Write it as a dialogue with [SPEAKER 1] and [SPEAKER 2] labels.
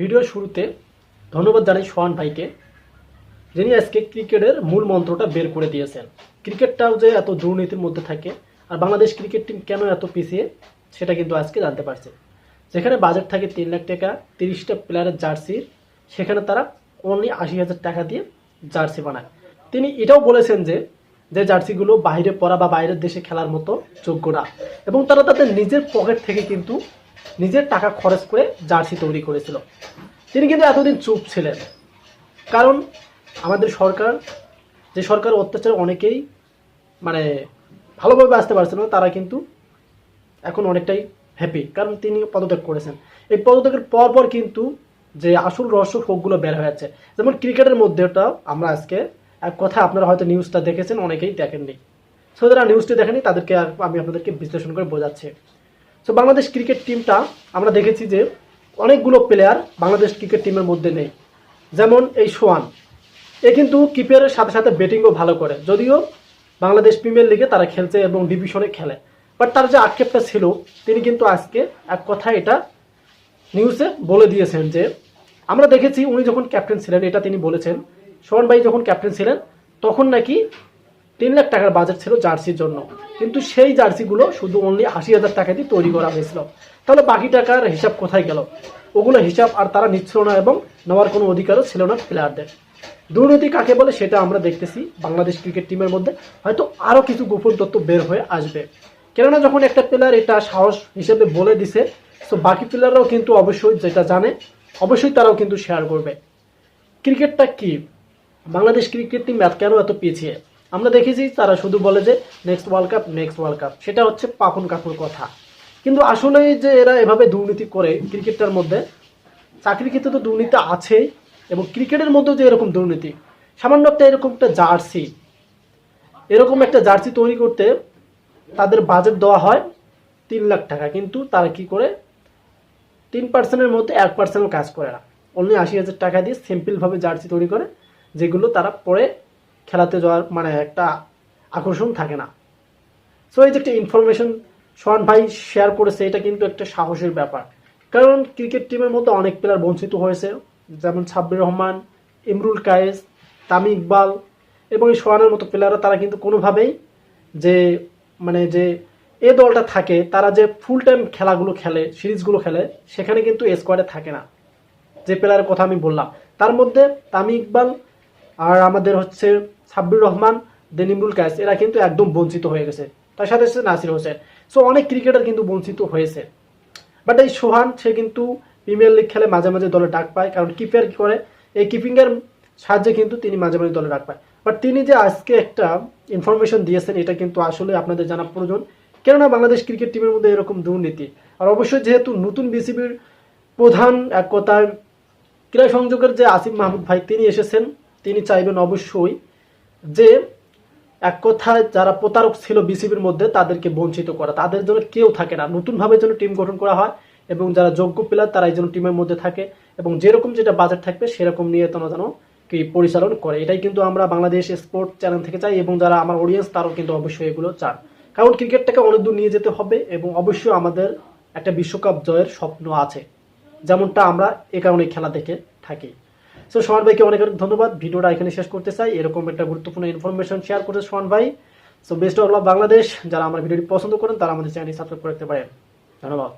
[SPEAKER 1] ভিডিওর শুরুতে ধন্যবাদ জানাই সোহান ভাইকে, যিনি আজকে ক্রিকেটের মূল মন্ত্রটা বের করে দিয়েছেন। ক্রিকেটটাও যে এত দুর্নীতির মধ্যে থাকে আর বাংলাদেশ ক্রিকেট টিম কেন এত পিছিয়ে, সেটা কিন্তু আজকে জানতে পারছে। যেখানে বাজেট থাকে তিন লাখ টাকা, তিরিশটা প্লেয়ারের জার্সি, সেখানে তারা অনলি আশি হাজার টাকা দিয়ে জার্সি বানায়। তিনি এটাও বলেছেন যে যে জার্সিগুলো বাইরে পরা বা বাইরের দেশে খেলার মতো যোগ্য না। এবং তারা তাদের নিজের পকেট থেকে কিন্তু নিজের টাকা খরচ করে জার্সি তৈরি করেছিল। তিনি কিন্তু এতদিন চুপ ছিলেন। কারণ আমাদের সরকার, যে সরকার অত্যাচার অনেকেই মানে ভালোভাবে আসতে পারছে না, তারা কিন্তু এখন অনেকটাই হ্যাপি কারণ তিনি পদত্যাগ করেছেন। এই পদত্যাগের পর পর কিন্তু যে আসল রহস্য ফোকগুলো বের হয়ে যাচ্ছে, যেমন ক্রিকেটের মধ্যেটাও আমরা আজকে এক কথা আপনারা হয়তো নিউজটা দেখেছেন, অনেকেই দেখেননি। সো যারা নিউজটি দেখেনি তাদেরকে আমি আপনাদেরকে বিশ্লেষণ করে বোঝাচ্ছি। সো বাংলাদেশ ক্রিকেট টিমটা আমরা দেখেছি যে অনেকগুলো প্লেয়ার বাংলাদেশ ক্রিকেট টিমের মধ্যে নেই। যেমন এই সোয়ান এ কিন্তু কিপারের সাথে সাথে ব্যাটিংও ভালো করে। যদিও বাংলাদেশ প্রিমিয়ার লিগে তারা খেলছে এবং ডিভিশনে খেলে। বাট তার যে আক্ষেপটা ছিল, তিনি কিন্তু আজকে এক কথা এটা নিউজে বলে দিয়েছেন যে, আমরা দেখেছি উনি যখন ক্যাপ্টেন ছিলেন, এটা তিনি বলেছেন, সোহন ভাই যখন ক্যাপ্টেন ছিলেন, তখন নাকি তিন লাখ টাকার বাজেট ছিল জার্সির জন্য। কিন্তু সেই জার্সিগুলো শুধু অনলি আশি হাজার টাকা দিয়ে তৈরি করা হয়েছিল। তাহলে বাকি টাকার হিসাব কোথায় গেল? ওগুলো হিসাব আর তারা নিচ্ছিল না এবং নেওয়ার কোনো অধিকারও ছিল না প্লেয়ারদের দুর্নীতি কাকে বলে সেটা আমরা দেখতেছি। বাংলাদেশ ক্রিকেট টিমের মধ্যে হয়তো আরও কিছু গোপন তথ্য বের হয়ে আসবে। কেননা যখন একটা প্লেয়ার এটা সাহস হিসেবে বলে দিছে তো বাকি প্লেয়াররাও কিন্তু অবশ্যই যেটা জানে, অবশ্যই তারাও কিন্তু শেয়ার করবে। ক্রিকেটটা কি? বাংলাদেশ ক্রিকেট টিম কেন এত পিছিয়ে? আমরা দেখেছি তারা শুধু বলে যে next world cup next world cup সেটা হচ্ছে পাপন কাকুর কথা। কিন্তু আসলে যে এরা এভাবে দুর্নীতি করে ক্রিকেটটার মধ্যে চাকরির ক্ষেত্রে তো দুর্নীতি আছেই এবং ক্রিকেটের মধ্যেও যে এরকম দুর্নীতি, সামান্য একটা এরকম একটা জার্সি, এরকম একটা জার্সি তৈরি করতে তাদের বাজেট দেওয়া হয় তিন লাখ টাকা। কিন্তু তারা কি করে? তিন পার্সেন্টের মধ্যে এক পার্সেন্টও কাজ করে না। অনলি আশি হাজার টাকা দিয়ে সিম্পলভাবে জার্সি তৈরি করে, যেগুলো তারা পরে খেলাতে যাওয়ার মানে একটা আকর্ষণ থাকে না। সো এই যে একটা ইনফরমেশন সোহান ভাই শেয়ার করেছে, এটা কিন্তু একটা সাহসের ব্যাপার। কারণ ক্রিকেট টিমের মধ্যে অনেক প্লেয়ার বঞ্চিত হয়েছে, যেমন সাব্বির রহমান, ইমরুল কায়েস তামি ইকবাল এবং এই সোহানের মতো প্লেয়াররা তারা কিন্তু কোনোভাবেই যে মানে যে এ দলটা থাকে, তারা যে ফুল টাইম খেলাগুলো খেলে, সিরিজগুলো খেলে, সেখানে কিন্তু স্কোয়াডে থাকে না। যে প্লেয়ারের কথা আমি বললাম। তার মধ্যে তামি ইকবাল আর আমাদের হচ্ছে সাব্বির রহমান দেন ইমরুল কায়েস, এরা কিন্তু একদম বঞ্চিত হয়ে গেছে। তার সাথে সাথে নাসির হোসেন। সো অনেক ক্রিকেটার কিন্তু বঞ্চিত হয়েছে। বাট এই সোহান, সে কিন্তু প্রিমিয়ার লিগ খেলে মাঝে মাঝে দলে ডাক পায়, কারণ কিপার কি করে? এই কিপিংয়ের সাহায্যে কিন্তু তিনি মাঝে মাঝে দলে ডাক পায়। বাট তিনি যে আজকে একটা ইনফরমেশন দিয়েছেন, এটা কিন্তু আসলে আপনাদের জানা প্রয়োজন। কেননা বাংলাদেশ ক্রিকেট টিমের মধ্যে এরকম দুর্নীতি। আর অবশ্যই যেহেতু নতুন বিসিবির প্রধান এক কথায় ক্রীড়া সংযোগের যে আসিফ মাহমুদ ভাই, তিনি এসেছেন। তিনি চাইবেন অবশ্যই যে এক কথায় যারা প্রতারক ছিল বিসিবির মধ্যে তাদেরকে বঞ্চিত করা। তাদের জন্য কেউ থাকে না। নতুনভাবে যেন টিম গঠন করা হয় এবং যারা যোগ্য প্লেয়ার তারা এই জন্য টিমের মধ্যে থাকে এবং যেরকম যেটা বাজেট থাকবে সেরকম নিয়ে তোমরা যেন কি পরিচালন করে। এটাই কিন্তু আমরা বাংলাদেশ স্পোর্ট চ্যানেল থেকে চাই এবং যারা আমার অডিয়েন্স তারাও কিন্তু অবশ্যই এগুলো চান। কারণ ক্রিকেটটাকে অনেক দূর নিয়ে যেতে হবে এবং অবশ্যই আমাদের একটা বিশ্বকাপ জয়ের স্বপ্ন আছে। যেমনটা আমরা এ কারণে খেলা দেখে থাকি। সো সোহান ভাইকে অনেক অনেক ধন্যবাদ। ভিডিওটা এখানে শেষ করতে চাই। এরকম একটা গুরুত্বপূর্ণ ইনফরমেশন শেয়ার করতে সোহান ভাই। So best of love Bangladesh. যারা আমার ভিডিওটি পছন্দ করেন, তারা আমাদের চ্যানেলটি সাবস্ক্রাইব করতে পারেন। ধন্যবাদ।